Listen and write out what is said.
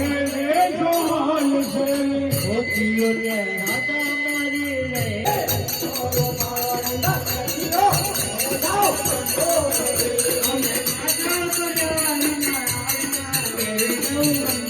મેલે જોહાય છે ગોપીઓ ને રાધા મારી રે Thank you.